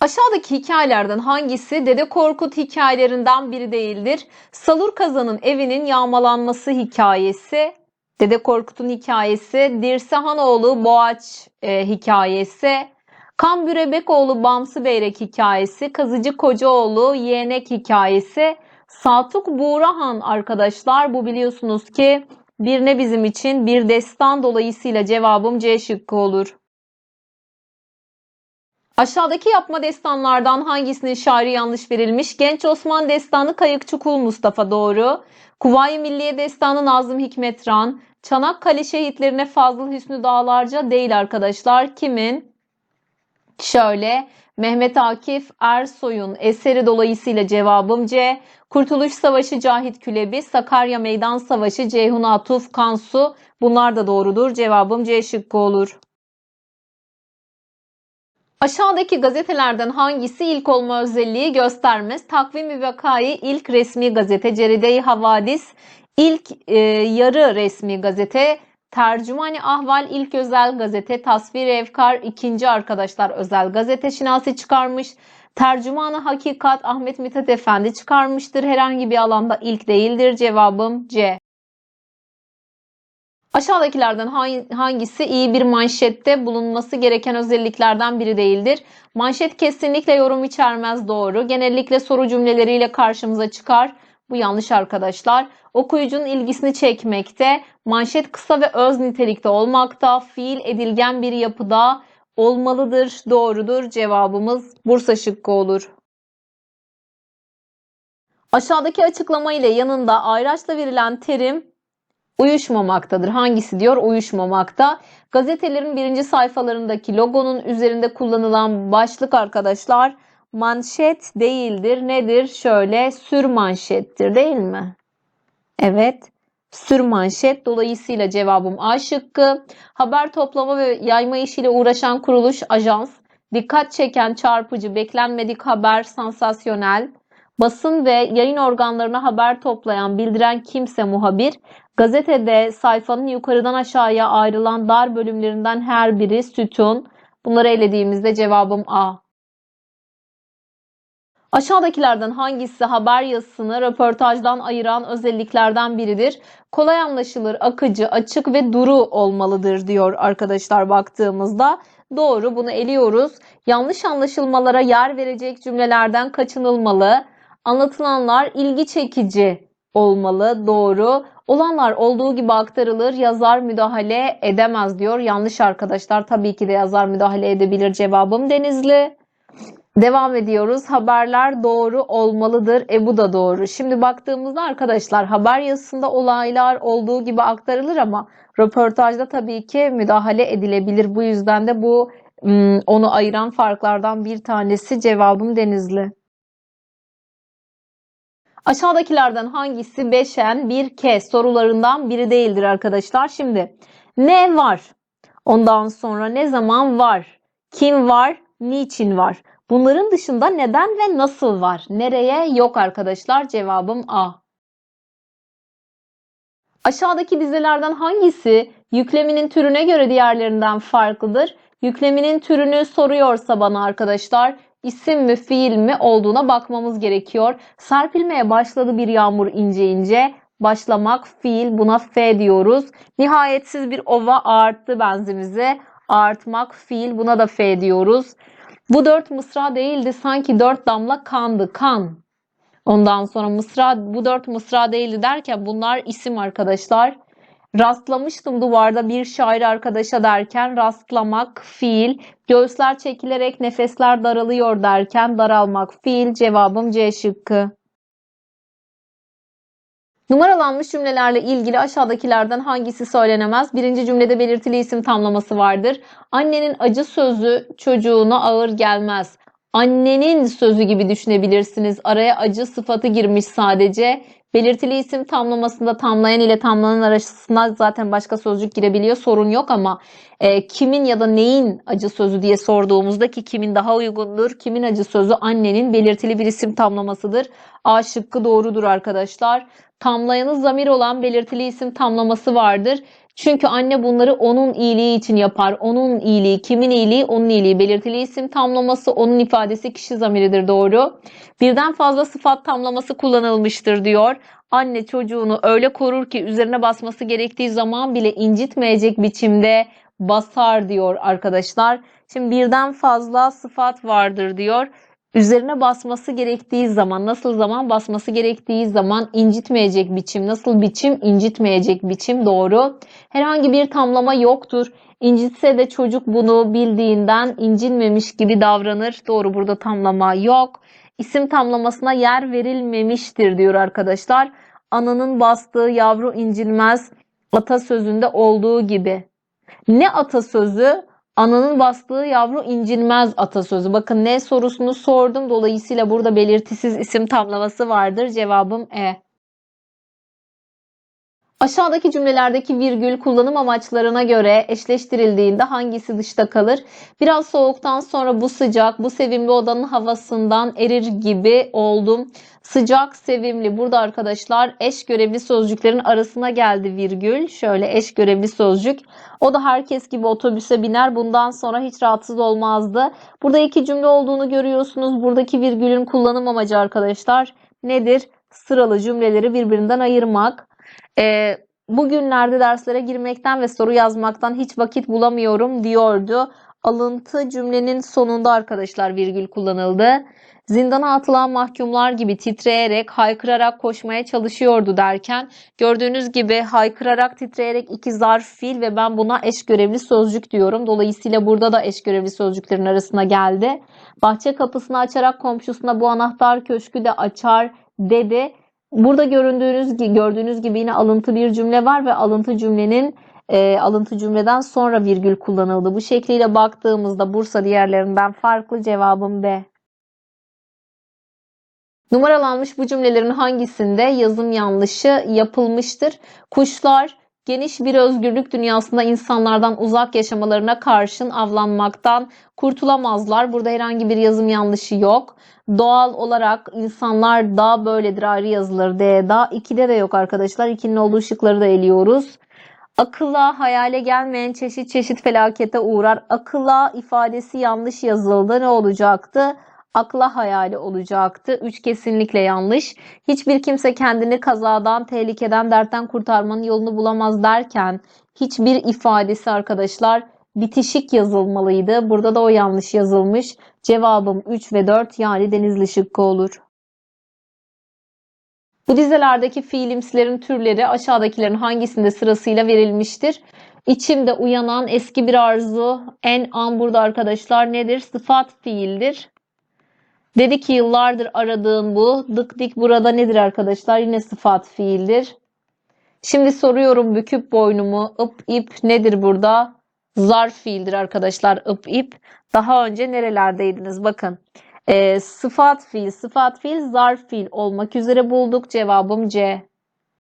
Aşağıdaki hikayelerden hangisi Dede Korkut hikayelerinden biri değildir? Salur Kazan'ın evinin yağmalanması hikayesi, Dede Korkut'un hikayesi, Dirsehanoğlu Boğaç e, hikayesi, Kambürebekoğlu Bamsı Beyrek hikayesi, Kazıcı Kocaoğlu Yeğenek hikayesi, Saltuk Buğrahan arkadaşlar bu biliyorsunuz ki bir ne bizim için bir destan dolayısıyla cevabım C şıkkı olur. Aşağıdaki yapma destanlardan hangisinin şairi yanlış verilmiş? Genç Osman Destanı Kayıkçı Kul Mustafa doğru. Kuvayi Milliye Destanı Nazım Hikmetran. Çanakkale şehitlerine Fazıl Hüsnü Dağlarca değil arkadaşlar. Kimin? Şöyle Mehmet Akif Ersoy'un eseri dolayısıyla cevabım C. Kurtuluş Savaşı Cahit Külebi, Sakarya Meydan Savaşı Ceyhun Atuf Kansu bunlar da doğrudur. Cevabım C şıkkı olur. Aşağıdaki gazetelerden hangisi ilk olma özelliği göstermez? Takvim-i Vakayı ilk resmi gazete, Ceride-i Havadis ilk e, yarı resmi gazete, Tercümani Ahval ilk özel gazete, Tasvir-i Efkar ikinci arkadaşlar özel gazete şinasi çıkarmış. Tercümanı Hakikat Ahmet Mithat Efendi çıkarmıştır. Herhangi bir alanda ilk değildir. Cevabım C. Aşağıdakilerden hangisi iyi bir manşette bulunması gereken özelliklerden biri değildir? Manşet kesinlikle yorum içermez doğru. Genellikle soru cümleleriyle karşımıza çıkar. Bu yanlış arkadaşlar. Okuyucunun ilgisini çekmekte, manşet kısa ve öz nitelikte olmakta, fiil edilgen bir yapıda olmalıdır. Doğrudur. Cevabımız Bursa şıkkı olur. Aşağıdaki açıklama ile yanında ayraçla verilen terim uyuşmamaktadır. Hangisi diyor? Uyuşmamakta. Gazetelerin birinci sayfalarındaki logonun üzerinde kullanılan başlık arkadaşlar manşet değildir. Nedir? Şöyle sür manşettir değil mi? Evet. Sür manşet. Dolayısıyla cevabım A şıkkı. Haber toplama ve yayma işiyle uğraşan kuruluş ajans. Dikkat çeken çarpıcı, beklenmedik haber, sansasyonel. Basın ve yayın organlarına haber toplayan, bildiren kimse muhabir. Gazetede sayfanın yukarıdan aşağıya ayrılan dar bölümlerinden her biri sütun. Bunları elediğimizde cevabım A. Aşağıdakilerden hangisi haber yazısını röportajdan ayıran özelliklerden biridir? Kolay anlaşılır, akıcı, açık ve duru olmalıdır diyor arkadaşlar baktığımızda. Doğru bunu eliyoruz. Yanlış anlaşılmalara yer verecek cümlelerden kaçınılmalı. Anlatılanlar ilgi çekici olmalı. Doğru. Olanlar olduğu gibi aktarılır. Yazar müdahale edemez diyor. Yanlış arkadaşlar. Tabii ki de yazar müdahale edebilir. Cevabım Denizli. Devam ediyoruz. Haberler doğru olmalıdır. E bu da doğru. Şimdi baktığımızda arkadaşlar haber yazısında olaylar olduğu gibi aktarılır ama röportajda tabii ki müdahale edilebilir. Bu yüzden de bu onu ayıran farklardan bir tanesi cevabım Denizli. Aşağıdakilerden hangisi beşen bir kez sorularından biri değildir arkadaşlar. Şimdi ne var? Ondan sonra ne zaman var? Kim var? Niçin var? Bunların dışında neden ve nasıl var? Nereye? Yok arkadaşlar. Cevabım A. Aşağıdaki dizelerden hangisi yükleminin türüne göre diğerlerinden farklıdır? Yükleminin türünü soruyorsa bana arkadaşlar isim mi fiil mi olduğuna bakmamız gerekiyor. Serpilmeye başladı bir yağmur ince ince. Başlamak fiil buna F diyoruz. Nihayetsiz bir ova arttı benzimize. Artmak fiil buna da F diyoruz. Bu dört mısra değildi sanki dört damla kandı kan. Ondan sonra mısra bu dört mısra değildi derken bunlar isim arkadaşlar. Rastlamıştım duvarda bir şair arkadaşa derken rastlamak fiil, göğüsler çekilerek nefesler daralıyor derken daralmak fiil cevabım C şıkkı. Numaralanmış cümlelerle ilgili aşağıdakilerden hangisi söylenemez? Birinci cümlede belirtili isim tamlaması vardır. Annenin acı sözü çocuğuna ağır gelmez. Annenin sözü gibi düşünebilirsiniz. Araya acı sıfatı girmiş sadece. Belirtili isim tamlamasında tamlayan ile tamlanan arasında zaten başka sözcük girebiliyor. Sorun yok ama e, kimin ya da neyin acı sözü diye sorduğumuzda ki kimin daha uygundur? Kimin acı sözü? Annenin belirtili bir isim tamlamasıdır. A şıkkı doğrudur arkadaşlar. Tamlayanı zamir olan belirtili isim tamlaması vardır. Çünkü anne bunları onun iyiliği için yapar. Onun iyiliği, kimin iyiliği? Onun iyiliği. Belirtili isim tamlaması, onun ifadesi kişi zamiridir doğru. Birden fazla sıfat tamlaması kullanılmıştır diyor. Anne çocuğunu öyle korur ki üzerine basması gerektiği zaman bile incitmeyecek biçimde basar diyor arkadaşlar. Şimdi birden fazla sıfat vardır diyor. Üzerine basması gerektiği zaman, nasıl zaman basması gerektiği zaman incitmeyecek biçim, nasıl biçim incitmeyecek biçim doğru. Herhangi bir tamlama yoktur. İncitse de çocuk bunu bildiğinden incinmemiş gibi davranır. Doğru burada tamlama yok. İsim tamlamasına yer verilmemiştir diyor arkadaşlar. Ananın bastığı yavru incilmez atasözünde olduğu gibi. Ne atasözü? Ananın bastığı yavru incilmez atasözü. Bakın ne sorusunu sordum. Dolayısıyla burada belirtisiz isim tamlaması vardır. Cevabım E. Aşağıdaki cümlelerdeki virgül kullanım amaçlarına göre eşleştirildiğinde hangisi dışta kalır? Biraz soğuktan sonra bu sıcak, bu sevimli odanın havasından erir gibi oldum. Sıcak, sevimli. Burada arkadaşlar eş görevli sözcüklerin arasına geldi virgül. Şöyle eş görevli sözcük. O da herkes gibi otobüse biner. Bundan sonra hiç rahatsız olmazdı. Burada iki cümle olduğunu görüyorsunuz. Buradaki virgülün kullanım amacı arkadaşlar nedir? Sıralı cümleleri birbirinden ayırmak. Ee, bugünlerde derslere girmekten ve soru yazmaktan hiç vakit bulamıyorum diyordu. Alıntı cümlenin sonunda arkadaşlar virgül kullanıldı. Zindana atılan mahkumlar gibi titreyerek, haykırarak koşmaya çalışıyordu derken gördüğünüz gibi haykırarak, titreyerek iki zarf fiil ve ben buna eş görevli sözcük diyorum. Dolayısıyla burada da eş görevli sözcüklerin arasına geldi. Bahçe kapısını açarak komşusuna bu anahtar köşkü de açar dedi. Burada göründüğünüz gördüğünüz gibi yine alıntı bir cümle var ve alıntı cümlenin e, alıntı cümleden sonra virgül kullanıldı. Bu şekliyle baktığımızda Bursa diğerlerinden farklı cevabım B. Numaralanmış bu cümlelerin hangisinde yazım yanlışı yapılmıştır? Kuşlar geniş bir özgürlük dünyasında insanlardan uzak yaşamalarına karşın avlanmaktan kurtulamazlar. Burada herhangi bir yazım yanlışı yok. Doğal olarak insanlar da böyledir ayrı yazılır D'da. 2'de de yok arkadaşlar. 2'nin olduğu şıkları da eliyoruz. Akılla hayale gelmeyen çeşit çeşit felakete uğrar. Akılla ifadesi yanlış yazıldı. Ne olacaktı? Akla hayali olacaktı. 3 kesinlikle yanlış. Hiçbir kimse kendini kazadan, tehlikeden, dertten kurtarmanın yolunu bulamaz derken hiçbir ifadesi arkadaşlar bitişik yazılmalıydı. Burada da o yanlış yazılmış. Cevabım 3 ve 4 yani denizli şıkkı olur. Bu dizelerdeki fiilimsilerin türleri aşağıdakilerin hangisinde sırasıyla verilmiştir? İçimde uyanan eski bir arzu en an burada arkadaşlar nedir? Sıfat fiildir. Dedi ki yıllardır aradığım bu. Dık dik burada nedir arkadaşlar? Yine sıfat fiildir. Şimdi soruyorum büküp boynumu. ıp ip nedir burada? Zarf fiildir arkadaşlar. ıp ip. Daha önce nerelerdeydiniz? Bakın. E, sıfat fiil, sıfat fiil, zarf fiil olmak üzere bulduk. Cevabım C.